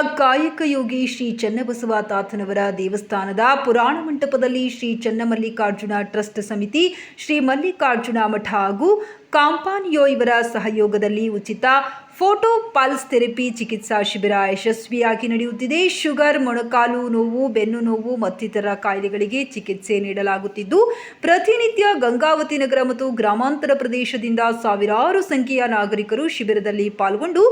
ಕಾಯಕ ಯೋಗಿ ಶ್ರೀ ಚನ್ನಬಸವ ತಾತನವರ ದೇವಸ್ಥಾನದ ಪುರಾಣ ಮಂಟಪದಲ್ಲಿ ಶ್ರೀ ಚನ್ನಮಲ್ಲಿಕಾರ್ಜುನ ಟ್ರಸ್ಟ್ ಸಮಿತಿ, ಶ್ರೀ ಮಲ್ಲಿಕಾರ್ಜುನ ಮಠ ಹಾಗೂ ಕಾಂಪಾನಿಯೋ ಇವರ ಸಹಯೋಗದಲ್ಲಿ ಉಚಿತ ಫೋಟೋ ಪಲ್ಸ್ ಥೆರಪಿ ಚಿಕಿತ್ಸಾ ಶಿಬಿರ ಯಶಸ್ವಿಯಾಗಿ ನಡೆಯುತ್ತಿದೆ. ಶುಗರ್, ಮೊಣಕಾಲು ನೋವು, ಬೆನ್ನು ನೋವು ಮತ್ತಿತರ ಕಾಯಿಲೆಗಳಿಗೆ ಚಿಕಿತ್ಸೆ ನೀಡಲಾಗುತ್ತಿದ್ದು, ಪ್ರತಿನಿತ್ಯ ಗಂಗಾವತಿ ನಗರ ಮತ್ತು ಗ್ರಾಮಾಂತರ ಪ್ರದೇಶದಿಂದ ಸಾವಿರಾರು ಸಂಖ್ಯೆಯ ನಾಗರಿಕರು ಶಿಬಿರದಲ್ಲಿ ಪಾಲ್ಗೊಂಡು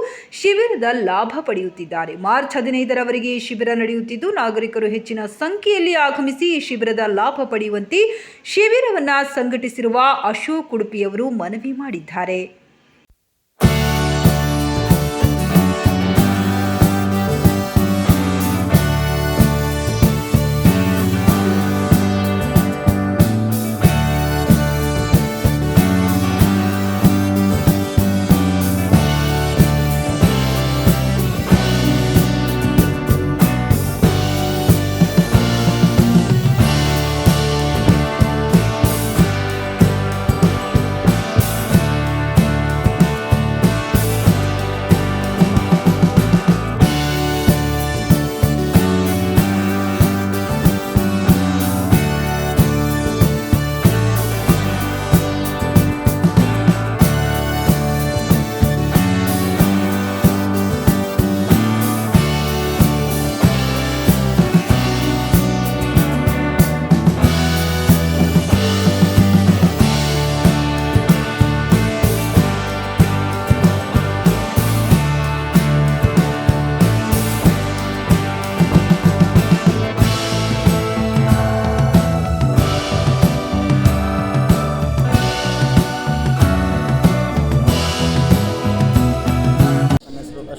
ಶಿಬಿರದ ಲಾಭ ಪಡೆಯುತ್ತಿದ್ದಾರೆ. ಮಾರ್ಚ್ ಹದಿನೈದರವರೆಗೆ ಶಿಬಿರ ನಡೆಯುತ್ತಿದ್ದು, ನಾಗರಿಕರು ಹೆಚ್ಚಿನ ಸಂಖ್ಯೆಯಲ್ಲಿ ಆಗಮಿಸಿ ಈ ಶಿಬಿರದ ಲಾಭ ಪಡೆಯುವಂತೆ ಶಿಬಿರವನ್ನು ಸಂಘಟಿಸಿರುವ ಅಶೋಕ್ ಉಡುಪಿಯವರು ಮನವಿ ಮಾಡಿದ್ದಾರೆ.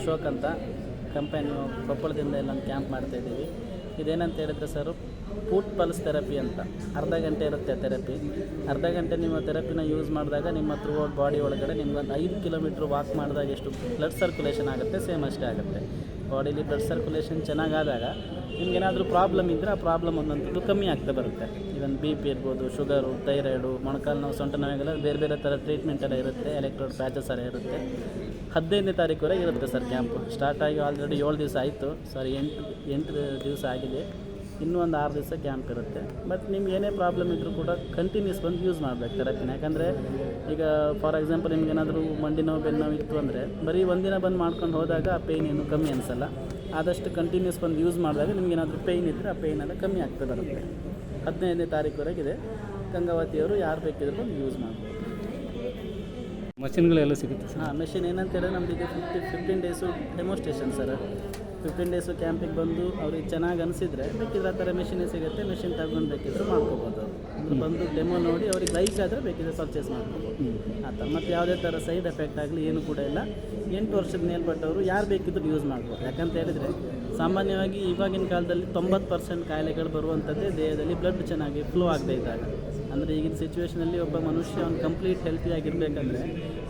ಅಶೋಕ್ ಅಂತ ಕಂಪನಿ ಕೊಪ್ಪಳದಿಂದ ಇಲ್ಲೊಂದು ಕ್ಯಾಂಪ್ ಮಾಡ್ತಾ ಇದ್ದೀವಿ. ಇದೇನಂತ ಹೇಳಿದ್ರೆ ಸರ್ ಫುಟ್ ಪಲ್ಸ್ ಥೆರಪಿ ಅಂತ. ಅರ್ಧ ಗಂಟೆ ಇರುತ್ತೆ ಥೆರಪಿ. ಅರ್ಧ ಗಂಟೆ ನಿಮ್ಮ ಥೆರಪಿನ ಯೂಸ್ ಮಾಡಿದಾಗ ನಿಮ್ಮ ಥ್ರೂ ಔಟ್ ಬಾಡಿ ಒಳಗಡೆ ನಿಮ್ಗೊಂದು ಐದು ಕಿಲೋಮೀಟ್ರ್ ವಾಕ್ ಮಾಡಿದಾಗ ಎಷ್ಟು ಬ್ಲಡ್ ಸರ್ಕ್ಯುಲೇಷನ್ ಆಗುತ್ತೆ ಸೇಮ್ ಅಷ್ಟೇ ಆಗುತ್ತೆ. ಬಾಡಿಲಿ ಬ್ಲಡ್ ಸರ್ಕ್ಯುಲೇಷನ್ ಚೆನ್ನಾಗಾದಾಗ ನಿಮ್ಗೇನಾದರೂ ಪ್ರಾಬ್ಲಮ್ ಇದ್ದರೆ ಆ ಪ್ರಾಬ್ಲಮ್ ಒಂದೊಂದು ಕಮ್ಮಿ ಆಗ್ತಾ ಬರುತ್ತೆ. ಇವನ್ ಬಿ ಪಿ ಇರ್ಬೋದು ಶುಗರು ಥೈರಾಯ್ಡು ಮೊಣಕಾಲು ನೋವು, ಸೊಂಟ ನೋವೆಲ್ಲ ಬೇರೆ ಬೇರೆ ಥರ ಟ್ರೀಟ್ಮೆಂಟ್ ಎಲ್ಲ ಇರುತ್ತೆ ಎಲೆಕ್ಟ್ರೋಡ್ ಪ್ಯಾಚಸ್ ಎಲ್ಲ ಇರುತ್ತೆ. ಹದಿನೈದನೇ ತಾರೀಕುವರೆಗೆ ಇರುತ್ತೆ ಸರ್ ಕ್ಯಾಂಪ್ ಸ್ಟಾರ್ಟ್ ಆಗಿ ಆಲ್ರೆಡಿ ಏಳು ದಿವಸ ಆಯಿತು. ಸಾರಿ ಎಂಟು ಎಂಟು ದಿವಸ ಆಗಿದೆ. ಇನ್ನೂ ಒಂದು ಆರು ದಿವಸ ಕ್ಯಾಂಪ್ ಇರುತ್ತೆ ಬಟ್ ನಿಮ್ಗೆ ಏನೇ ಪ್ರಾಬ್ಲಮ್ ಇದ್ದರೂ ಕೂಡ ಕಂಟಿನ್ಯೂಸ್ ಬಂದು ಯೂಸ್ ಮಾಡಬೇಕು ಥೆರಪಿನ ಯಾಕಂದರೆ ಈಗ ಫಾರ್ ಎಕ್ಸಾಂಪಲ್ ನಿಮ್ಗೇನಾದರೂ ಮಂಡಿ ನೋವು, ಬೆನ್ನು ನೋವು ಇತ್ತು ಅಂದರೆ ಬರೀ ಒಂದಿನ ಬಂದು ಮಾಡ್ಕೊಂಡು ಹೋದಾಗ ಆ ಪೇಯ್ನ್ ಏನು ಕಮ್ಮಿ ಅನಿಸಲ್ಲ. ಆದಷ್ಟು ಕಂಟಿನ್ಯೂಸ್ ಬಂದು ಯೂಸ್ ಮಾಡಿದಾಗ ನಿಮ್ಗೆ ಏನಾದರೂ ಪೇಯ್ನ್ ಇದ್ದರೆ ಆ ಪೇಯ್ನ್ ಎಲ್ಲ ಕಮ್ಮಿ ಆಗ್ತಾ ಬರುತ್ತೆ ಹದಿನೈದನೇ ತಾರೀಕುವರೆಗಿದೆ ಗಂಗಾವತಿಯವರು ಯಾರು ಬೇಕಿದ್ರು ಬಂದು ಯೂಸ್ ಮಾಡ್ಬೋದು. ಮಷಿನ್ಗಳೆಲ್ಲ ಸಿಗುತ್ತೆ ಸರ್. ಹಾಂ ಮೆಷಿನ್ ಏನಂತ ಹೇಳಿದ್ರೆ ನಮ್ದು ಇದು fifty fifteen days demonstration sir fifteen days ಕ್ಯಾಂಪಿಗೆ ಬಂದು ಅವ್ರಿಗೆ ಚೆನ್ನಾಗಿ ಅನಿಸಿದ್ರೆ ಬೇಕಿದ್ರೆ ಆ ಥರ ಮೆಷಿನೇ ಸಿಗುತ್ತೆ ಮೆಷಿನ್ ತಗೊಂಡು ಬೇಕಿದ್ರೆ ಮಾಡ್ಕೋಬೋದು ಅವರು. ಬಂದು ಡೆಮೋ ನೋಡಿ ಅವ್ರಿಗೆ ಲೈಕ್ ಆದರೆ ಬೇಕಿದ್ರೆ ಪರ್ಚೇಸ್ ಮಾಡ್ಕೋಬೋದು. ಆ ಥರ. ಮತ್ತು ಯಾವುದೇ ಥರ ಸೈಡ್ ಎಫೆಕ್ಟ್ ಆಗಲಿ ಏನು ಕೂಡ ಇಲ್ಲ. ಎಂಟು ವರ್ಷದ ಮೇಲ್ಪಟ್ಟವರು ಯಾರು ಬೇಕಿದ್ರು ಯೂಸ್ ಮಾಡ್ಬೋದು. ಯಾಕಂತ ಹೇಳಿದರೆ ಸಾಮಾನ್ಯವಾಗಿ ಇವಾಗಿನ ಕಾಲದಲ್ಲಿ ತೊಂಬತ್ತು ಪರ್ಸೆಂಟ್ ಕಾಯಿಲೆಗಳು ಬರುವಂಥದ್ದೇ ದೇಹದಲ್ಲಿ ಬ್ಲಡ್ ಚೆನ್ನಾಗಿ ಫ್ಲೋ ಆಗದೇ ಇದ್ದಾಗ. ಅಂದರೆ ಈಗಿನ ಸಿಚುವೇಷನಲ್ಲಿ ಒಬ್ಬ ಮನುಷ್ಯ ಅವ್ನು ಕಂಪ್ಲೀಟ್ ಹೆಲ್ತಿಯಾಗಿರಬೇಕಂದ್ರೆ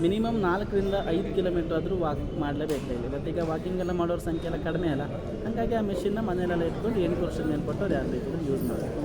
ಮಿನಿಮಮ್ ನಾಲ್ಕರಿಂದ ಐದು ಕಿಲೋಮೀಟ್ರ್ ಆದರೂ ವಾಕ್ ಮಾಡಲೇಬೇಕಾಗಿದೆ ಬಟ್ ಈಗ ವಾಕಿಂಗ್ ಎಲ್ಲ ಮಾಡೋರ ಸಂಖ್ಯೆ ಎಲ್ಲ ಕಡಿಮೆ ಅಲ್ಲ. ಹಾಗಾಗಿ ಆ ಮೆಷಿನ್ನ ಮನೆಯಲ್ಲೆಲ್ಲ ಇಟ್ಕೊಂಡು ಎಂಟು ವರ್ಷದ ಅದು ಯಾರು ಬೇಕಾದ್ರೂ ಯೂಸ್ ಮಾಡಬೇಕು